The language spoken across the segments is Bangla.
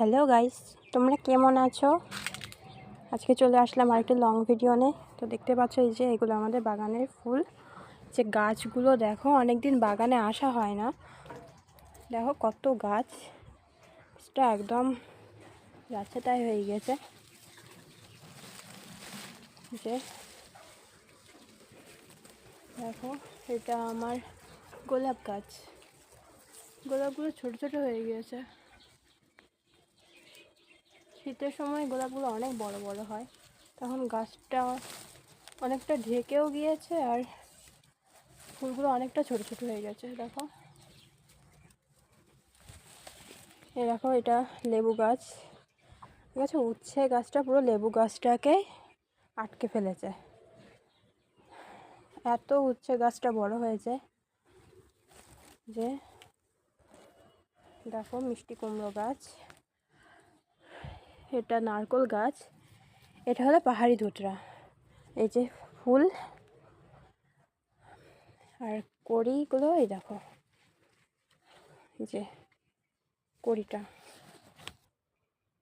হ্যালো গাইস, তোমরা কেমন আছো? আজকে চলে আসলাম আর আরেকটি লং ভিডিও নিয়ে। তো দেখতে পাচ্ছ এই যে এগুলো আমাদের বাগানের ফুল। যে গাছগুলো দেখো অনেক দিন বাগানে আসা হয় না। দেখো কত গাছ। এটা একদম যাচ্ছে হয়ে গেছে। যে দেখো, এটা আমার গোলাপ গাছ। গোলাপগুলো ছোট ছোট হয়ে গিয়েছে শীতের সময় গোলাপগুলো অনেক বড় বড় হয়। তখন গাছটা অনেকটা ঢেকেও গিয়েছে আর ফুলগুলো অনেকটা ছোট ছোট হয়ে গেছে, দেখো। এই দেখো এটা লেবু গাছ। ঠিক আছে, উচ্ছে গাছটা পুরো লেবু গাছটাকে আটকে ফেলেছে। এত উচ্ছে গাছটা বড় হয়েছে যে, দেখো মিষ্টি কুমড়ো গাছ। এটা নারকোল গাছ। এটা হলো পাহাড়ি ধুতরা। এই যে ফুল। আর কড়িগুলো, এই দেখো। যে কড়িটা।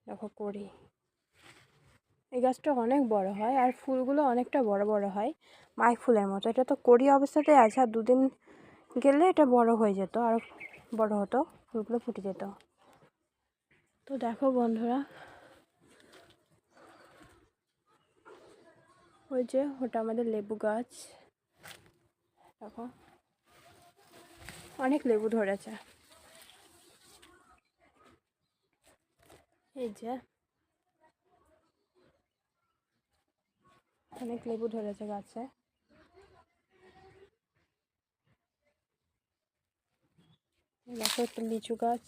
দেখো কড়ি। এই গাছটা অনেক বড় হয় আর ফুলগুলো অনেকটা বড় বড় হয়। মাইক ফুলের মতো। এটা তো কড়ি অবস্থাতেই আছে আর দুদিন গেলে এটা বড় হয়ে যেত আর বড় হতো। ফুলগুলো ফুটে যেত। তো দেখো বন্ধুরা ওই যে ওটা আমাদের লেবু গাছ। দেখো। অনেক লেবু ধরেছে। এই যে। অনেক লেবু ধরেছে গাছে। দেখো একটা লিচু গাছ।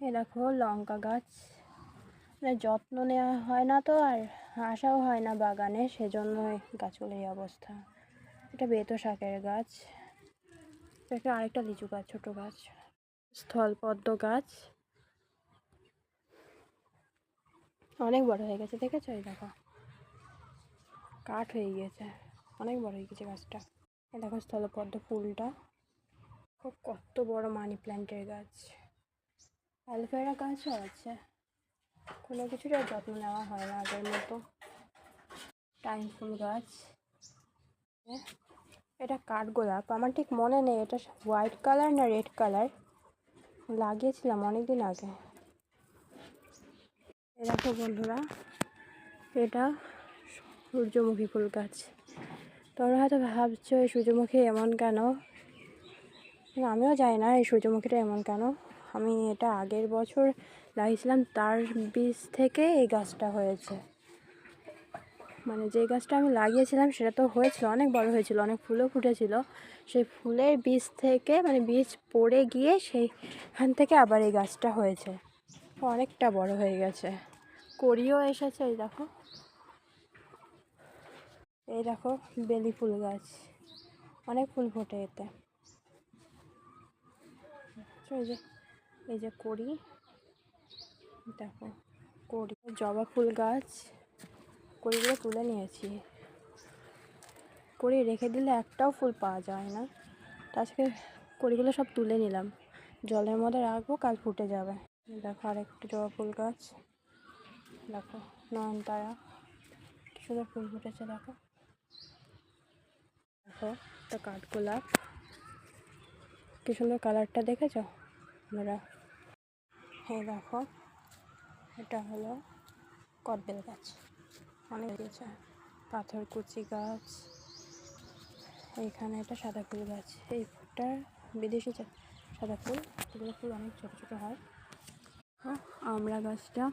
এ দেখো লঙ্কা গাছ। মানে যত্ন নেওয়া হয় না তো আর আসাও হয় না বাগানে সেজন্য গাছগুলোর এই অবস্থা। এটা বেতো শাকের গাছ। এটা আরেকটা লিচু গাছ, ছোট গাছ। স্থলপদ্ম গাছ। অনেক বড় হয়ে গেছে, দেখেছ? এই দেখো। কাঠ হয়ে গিয়েছে। অনেক বড় হয়ে গেছে গাছটা। এই দেখো স্থলপদ্ম ফুলটা। খুব কত বড় মানি প্ল্যান্টের গাছ। অ্যালোভেরা গাছও আছে। কোনো কিছুর আর যত্ন নেওয়া হয় না আগের মতো। টাইম ফুল গাছ। এটা কাঠগোলাপ আমার ঠিক মনে নেই এটা হোয়াইট কালার না রেড কালার। লাগিয়েছিলাম অনেক দিন আগে। এ দেখো বন্ধুরা, এটা সূর্যমুখী ফুল গাছ। তোমরা হয়তো ভাবছ, এই সূর্যমুখী এমন কেন? আমিও জানি না এই সূর্যমুখীটা এমন কেন। আমি এটা আগের বছর লাগিয়েছিলাম, তার বীজ থেকে এই গাছটা হয়েছে। মানে যে গাছটা আমি লাগিয়েছিলাম, সেটা তো হয়েছিল, অনেক বড় হয়েছিল, অনেক ফুলও ফুটেছিল। সেই ফুলের বীজ থেকে মানে বীজ পড়ে গিয়ে সেইখান থেকে আবার এই গাছটা হয়েছে। অনেকটা বড় হয়ে গেছে। করিও এসেছে, এই দেখো। এই দেখো, বেলি ফুল গাছ। অনেক ফুল ফোটে এতে। এই যে করি দেখো করি জবা ফুল গাছ, কড়িগুলো তুলে নিয়েছি। কড়ি রেখে দিলে একটাও ফুল পাওয়া যায় না। তো আজকে কড়িগুলো সব তুলে নিলাম। জলের মধ্যে রাখব, কাল ফুটে যাবে। দেখো আরেকটা জবা ফুল গাছ। দেখো, নয়নতারা, কি সুন্দর ফুল ফুটেছে, দেখো। দেখো, একটা কাঠগোলাপ। কি সুন্দর কালারটা দেখেছ? আপনারা হ্যাঁ দেখো, এটা হলো কদবেল গাছ। অনেক গেছে পাথর, কুচি গাছ। এইখানে এটা সাদা ফুল গাছ। এই ফুলটা বিদেশি সাদা ফুল। এগুলো ফুল অনেক ছোটো ছোটো হয়। হ্যাঁ আমড়া গাছটা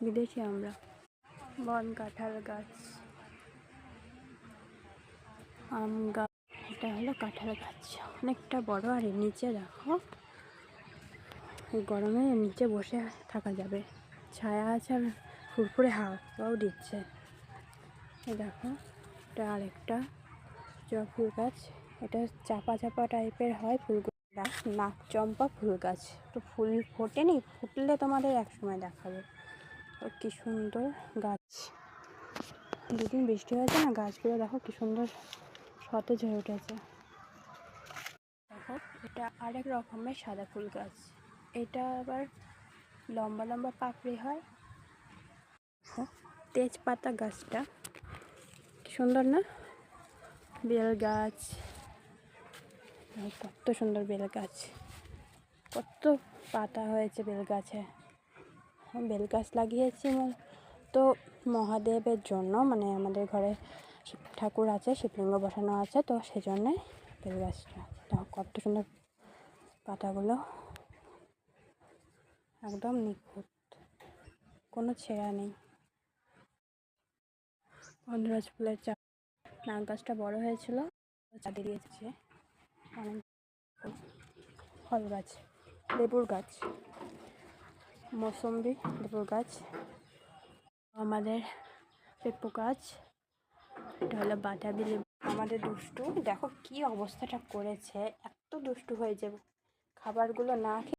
বিদেশি আমরা। বন কাঁঠাল গাছ। আম গাছ। এটা হলো কাঁঠাল গাছ। অনেকটা বড় আর নিচে দেখো। এই গরমে নিচে বসে থাকা যাবে। ছায়া আছে আর ফুরফুরে হাওয়াও দিচ্ছে। দেখো, এটা আরেকটা ফুল গাছ। এটা চাপা চাপা টাইপের হয় ফুলগুলো। নাক চম্পা ফুল গাছ। তো ফুল ফোটেনি, ফুটলে তোমাদের একসময় দেখাবে। তো কী সুন্দর গাছ। দুদিন বৃষ্টি হয়েছে না, গাছগুলো দেখো কী সুন্দর সতেজ হয়ে উঠেছে। দেখো, এটা আরেক রকমের সাদা ফুল গাছ। এটা আবার লম্বা লম্বা পাপড়ি হয়। তেজপাতা গাছটা। সুন্দর না? বেল গাছ। কত সুন্দর বেল গাছ। কত পাতা হয়েছে বেল গাছে। বেল গাছ লাগিয়েছি তো মহাদেবের জন্য মানে আমাদের ঘরে শিব ঠাকুর আছে, শিবলিঙ্গ বসানো আছে, তো সেই জন্যে বেল গাছটা। কত সুন্দর পাতাগুলো। একদম নিখুঁত। কোনো ছেঁড়া নেই। গন্ধরাজ ফুলের চা নাক গাছটা বড় হয়েছিল। চা দিয়েছে। অনেক ফল গাছ। লেবুর গাছ। মৌসম্বি, লেবুর গাছ। আমাদের পেঁপু গাছ। এটা হলো বাতাবি লেবু। আমাদের দুষ্টু। দেখো কি অবস্থাটা করেছে। এত দুষ্টু হয়ে যাবে। খাবারগুলো না খেয়ে